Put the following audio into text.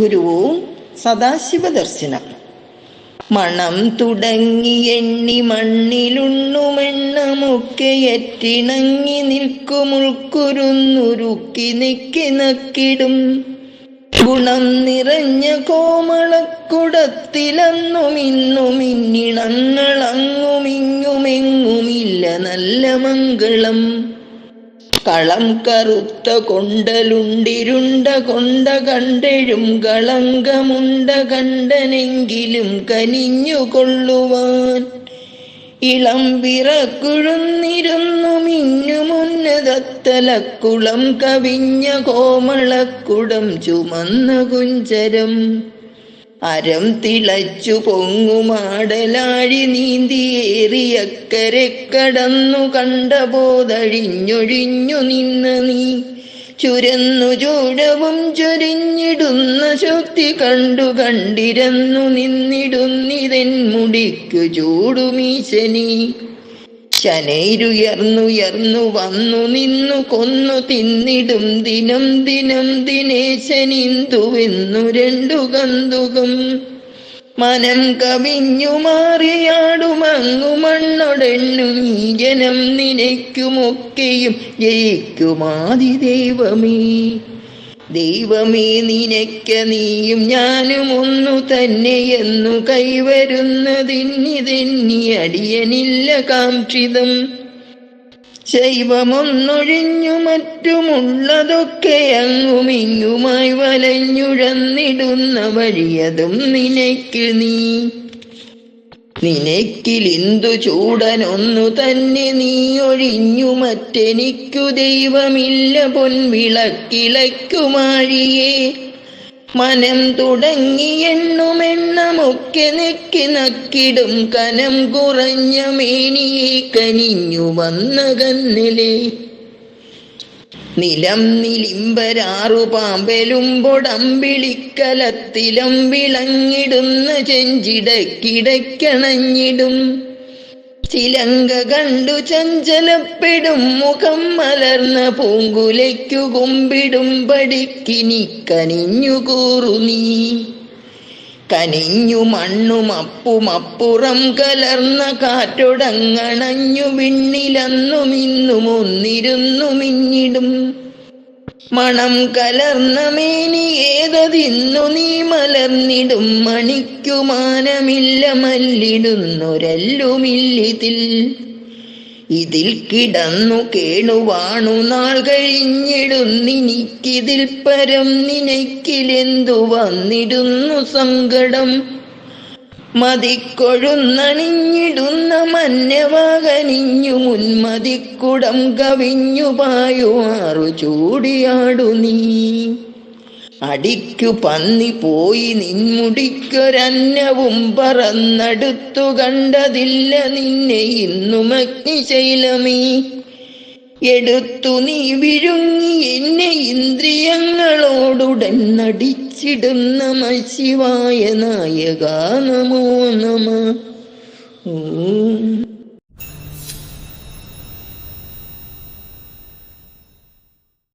ഗുരുവും സദാശിവ ദർശനം മണം തുടങ്ങി എണ്ണി മണ്ണിലുണ്ണുമെണ്ണമൊക്കെ എറ്റിണങ്ങി നിൽക്കുമുൾക്കുരുന്നുരുക്കി നെക്കി നക്കിടും. ഗുണം നിറഞ്ഞ കോമളക്കുടത്തിലന്നും ഇന്നും ഇന്നിണങ്ങളങ്ങുമിങ്ങുമെങ്ങുമില്ല നല്ല മംഗളം. കളം കറുത്ത കൊണ്ടലുണ്ടിരുണ്ട കൊണ്ട കണ്ടെഴും കളങ്കമുണ്ട കണ്ടനെങ്കിലും കനിഞ്ഞുകൊള്ളുവാൻ ഇളം വിറക്കുഴുന്നിരുന്നു മിന്നുമുന്നതത്തലക്കുളം കവിഞ്ഞ കോമളക്കുടം ചുമന്ന കുഞ്ചരം. അരം തിളച്ചു പൊങ്ങുമാടലാഴി നീന്തിയേറിയക്കരെ കടന്നു കണ്ട പോതഴിഞ്ഞൊഴിഞ്ഞു നിന്ന് നീ. ചുരന്നു ചൂടവും ചൊരിഞ്ഞിടുന്ന ശക്തി കണ്ടു കണ്ടിരന്നു നിന്നിടുന്നിതൻ മുടിക്കു ചൂടുമീശനി ശനൈരുയർന്നുയർന്നു വന്നു നിന്നു കൊന്നു തിന്നിടും ദിനം ദിനം ദിനേശനിന്തുവെന്നു രണ്ടു കന്തുകം. മനം കവിഞ്ഞു മാറിയാടുമങ്ങു മണ്ണൊടെണ്ണു നീ ജനം നിനയ്ക്കുമൊക്കെയും ജയിക്കുമാതി ദൈവമേ നിനക്ക നീയും ഞാനും ഒന്നു തന്നെയെന്നു കൈവരുന്നതിന്നിതെന്നി അടിയനില്ല കാക്ഷിതം. ശൈവമൊന്നൊഴിഞ്ഞു മറ്റുമുള്ളതൊക്കെ അങ്ങുമിങ്ങുമായി വലഞ്ഞുഴന്നിടുന്ന വഴിയതും നിനയ്ക്ക് നീ. നിനക്കിലിന്തു ചൂടനൊന്നു തന്നെ നീ ഒഴിഞ്ഞു മറ്റെനിക്കു ദൈവമില്ല പൊൻവിളക്കിളയ്ക്കുമാഴിയേ മനം തുടങ്ങി എണ്ണുമെണ്ണമൊക്കെ നെക്കി നക്കിടും കനം കുറഞ്ഞ മേനിയെ കനിഞ്ഞു വന്ന കന്നലെ നിലം നിലിമ്പരാറു പാമ്പെലുമ്പൊടമ്പിളിക്കലത്തിലും വിളങ്ങിടുന്ന ചെഞ്ചിടക്കിടക്കണഞ്ഞിടും ചിലങ്ക കണ്ടു ചഞ്ചലപ്പെടും മുഖം മലർന്ന പൂങ്കുലയ്ക്കു കുമ്പിടും പടിക്കിനി കനിഞ്ഞു കൂറു നീ കനിഞ്ഞു മണ്ണും അപ്പുമപ്പുറം കലർന്ന കാറ്റൊടങ്ങണഞ്ഞു വിണ്ണിലന്നും ഇന്നും ഒന്നിരുന്നു മിന്നിടും. മണം കലർന്ന മേനി ഏതതിന്നു നീ മലർന്നിടും. മണിക്കുമാനമില്ല മല്ലിടുന്നൊരല്ലുമില്ലിതിൽ. ഇതിൽ കിടന്നു കേണുവാണു നാൾ കഴിഞ്ഞിടുന്നിനിക്കിതിൽ പരം നിനക്കിലെന്തു വന്നിടുന്നു സങ്കടം? മതിക്കൊഴുന്നണിഞ്ഞിടുന്ന മഞ്ഞവാകനിഞ്ഞു മുൻമതിക്കുടം കവിഞ്ഞു പായുമാറു ചൂടിയാടു നീ. അടിക്കു പന്നി പോയി നിൻമുടിക്കൊരന്നവും പറന്നടുത്തു കണ്ടതില്ല നിന്നെ ഇന്നും അഗ്നിശൈലമീ എടുത്തു നീ വിഴുങ്ങി എന്നെ ഇന്ദ്രിയങ്ങളോടുടൻ നടിച്ചിടുന്ന മശിവായ നായക നമോ നമ.